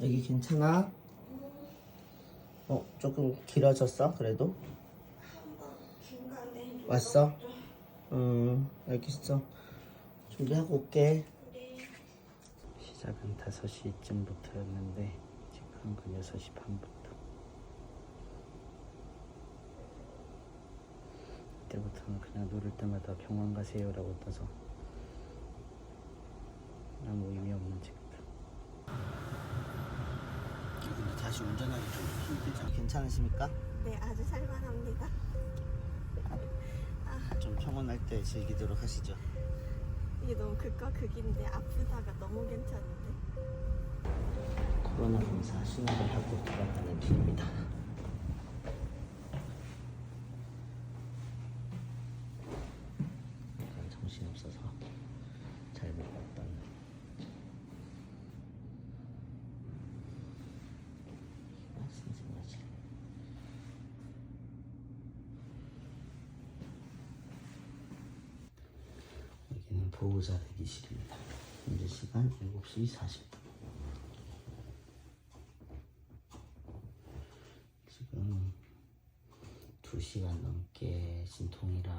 여기 괜찮아? 어, 조금 길어졌어, 그래도? 왔어? 음, 알겠어. 준비하고 올게. 네. 시작은 5시쯤부터였는데, 지금 그 6시 반부터. 그때부터는 그냥 누를 때마다 병원 가세요라고 떠서 아무 의미 없는 책들. 근데 다시 운전하기 좀 힘들죠? 괜찮으십니까? 네, 아주 살만합니다. 좀 평온할 때 즐기도록 하시죠. 이게 너무 극과 극인데 아프다가 너무 괜찮은데. 코로나 검사 신호를 하고 길입니다. 약간 정신없어서 잘 못 봤던 말씀하지 여기는 보호자 대기실입니다. 현재 시간 7시 40분. 지금 2시간 넘게 진통이라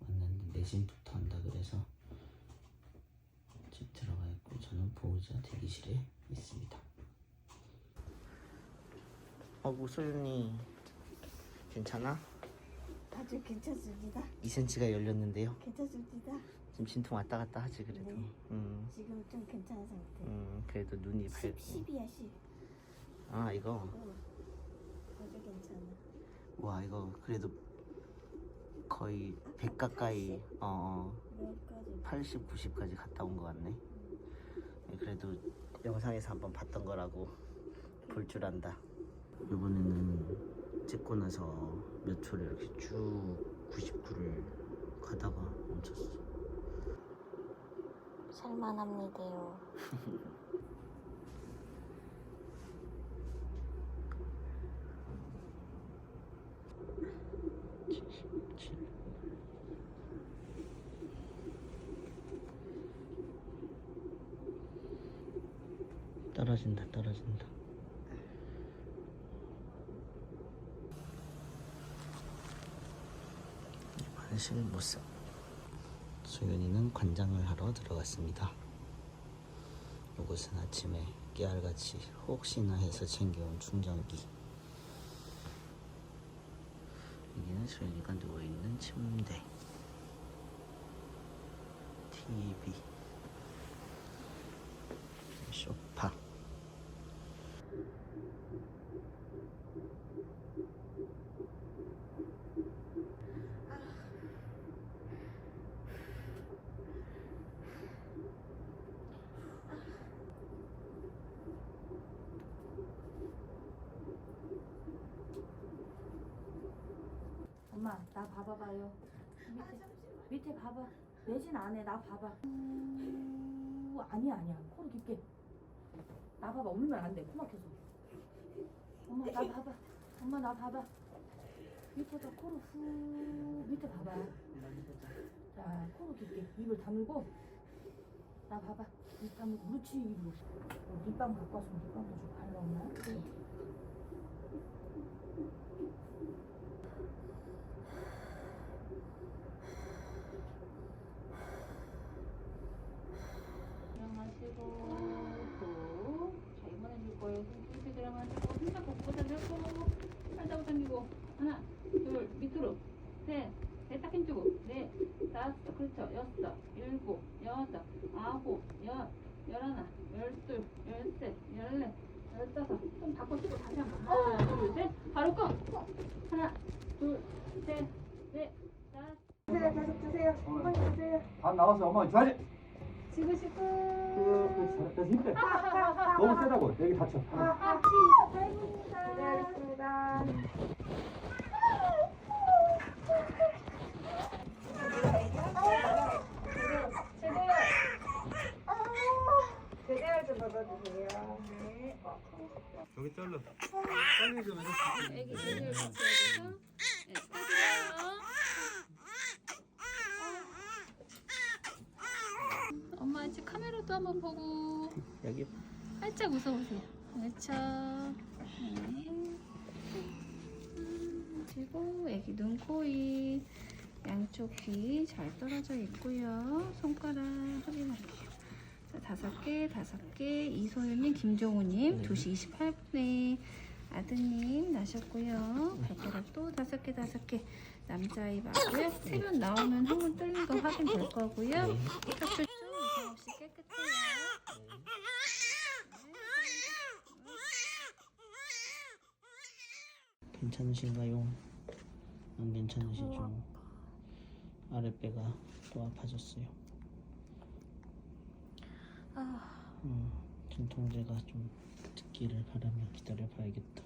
왔는데 내진부터 한다 그래서 집 들어가 있고 저는 보호자 대기실에 있습니다. 어구 소윤이 괜찮아? 아주 괜찮습니다. 2cm가 열렸는데요. 괜찮습니다. 지금 진통 왔다 갔다 하지 그래도. 네. 음, 지금 좀 괜찮은 상태. 음 그래도 눈이 10, 밝고. 10이야 10. 아 이거 어, 아주 괜찮아. 와 이거 그래도 거의 100 가까이 어, 어몇 가지. 80, 90까지 갔다 온 것 같네. 네, 그래도 영상에서 한번 봤던 거라고 볼 줄 안다. 이번에는 찍고 나서 몇 초를 이렇게 쭉 99를 가다가 멈췄어. 살만합니다요. 떨어진다, 떨어진다. 관실 모습. 소연이는 관장을 하러 들어갔습니다. 이것은 아침에 깨알같이 혹시나 해서 챙겨온 충전기. 여기는 소연이가 누워있는 침대. TV. 소파. 엄마 나 봐봐봐요. 밑에 밑에 봐봐. 내진 안해 나 봐봐. 우, 아니야 아니야. 코로 깊게. 나 봐봐. 울면 안돼. 코 막혀서. 엄마 나 봐봐. 엄마 나 봐봐. 밑에다 코로 후 밑에 봐봐. 자 코로 깊게. 입을 다물고 나 봐봐. 입 다물고 그렇지 입으로. 어, 립밤 갖고 왔으면 립밤도 좀 발라 엄마 또 자, 이번에 줄 거예요. 이렇게 들어마시고 힘딱 걷고 당기고 살짝 당기고. 하나 둘 밑으로. 셋넷딱 힘주고 넷 다섯 그렇죠. 여섯 일곱 여덟 아홉 열 열하나 열둘 열셋 열넷 열다섯. 좀 바꿔 쓰고 다시 한번. 하나 둘셋. 바로 꺼. 하나 둘셋넷 다섯. 네, 계속 주세요. 한번 주세요. 밥 나와서 엄마 줘야지. 지고. 그렇지. 잘했다. 힘빼. 너무 세다고. 여기 다쳐. 아, 다행입니다. 네, 알겠습니다. 제대로 좀 받아주세요. 네. 여기 잘라. 빨리 좀 해줘. 애기 해야 돼서 네, 카메라도 한번 보고 여기 살짝 웃어보세요. 그렇죠. 네. 음, 그리고 애기 눈, 코, 입 양쪽 귀 잘 떨어져 있고요. 손가락 확인할게요. 자, 다섯 개, 다섯 개. 이소윤님, 김종우님, 2시 28분에 아드님 나셨고요. 발가락도 다섯 개, 다섯 개. 남자아이 맞고요. 세면 나오면 항문 뚫린 거 확인 될 거고요. 괜찮으신가요? 안 괜찮으시죠? 어. 아랫배가 또 아파졌어요. 아. 음, 진통제가 좀 듣기를 바라며 기다려봐야겠다.